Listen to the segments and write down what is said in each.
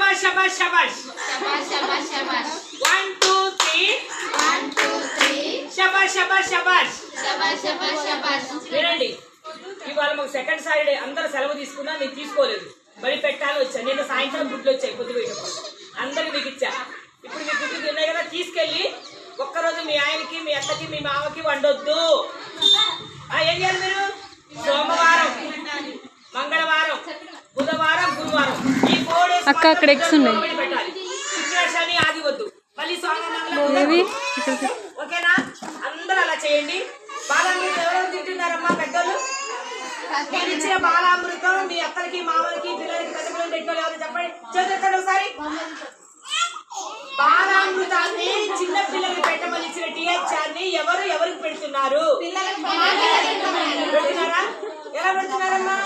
శబాష్ శబాష్ శబాష్ శబాష్ శబాష్ శబాష్ one two three one two three శబాష్ శబాష్ శబాష్ శబాష్ శబాష్ శబాష్ వినండి. ఇవాళ మాకు సెకండ్ సాటర్డే అందరూ సెలవు తీసుకున్నా నేను తీసుకోలేదు. మరి పెట్టాలి వచ్చా. నిన్న సాయంత్రం గుడ్లు వచ్చాయి పొద్దు పోయేటప్పుడు. అందరికి మీకు ఇచ్చా. ఇప్పుడు మీ గుడ్లు తిన్నాయి కదా తీసుకెళ్ళి ఒక్కరోజు మీ ఆయనకి మీ అత్తకి మీ మామకి వండొద్దు. అక్క, అక్కడ eggs ఉన్నాయి. ఏవి ఓకేనా? అందరూ అలా చేయండి. బాలామృతం ఎవరెవరు తింటున్నారమ్మా పెద్దోళ్ళు? మీరు ఇచ్చిన బాలామృతం మీ మామలకి పిల్లలకి పెద్ద పిల్లలు పెట్టిన వాళ్ళు ఎవరు చెప్పండి? చదువుతాడు ఒకసారి. బాలామృతాన్ని చిన్న పిల్లలకి పెట్టమని ఇచ్చిన టీహెచ్ఆర్ని ఎవరు ఎవరికి పెడుతున్నారు? పెడుతున్నారా ఎలా పెడుతున్నారమ్మా?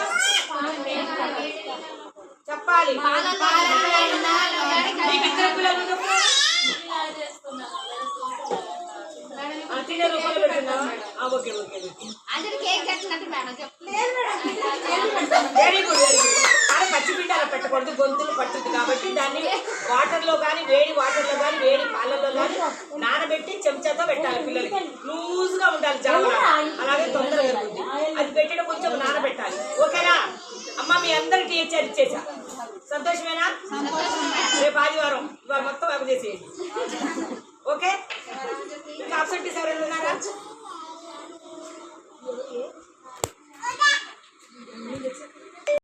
ఆ, తినే రూపంలో పెడుతున్నావా ఆ, ఓకే ఓకే ఓకే. అందరు కేక్ కట్టినట్టు మేడం చెప్పలేదు వెరీ గుడ్ వెరీ గుడ్ అలా పెట్టకూడదు గొంతులు పట్టుద్ది కాబట్టి దాన్ని వాటర్లో కానీ వేడి వాటర్లో కానీ వేడి పాలల్లో కానీ నానబెట్టి చెంచాతో పెట్టాలి పిల్లలకి. లూజ్గా ఉండాలి జాగ్రత్త అలాగే తొందరగా అది పెట్టడం కొంచెం నానబెట్టాలి. ఓకేనా? అమ్మ మీ అందరికి టీచర్ ఇచ్చేసా సంతోషమేనా? రేపు ఆదివారం. ఇవాళ మొత్తం అవి చేసేయండి ఓకే? ఇంకా అబ్సెంటీస్ ఎవరైనా ఉన్నారా?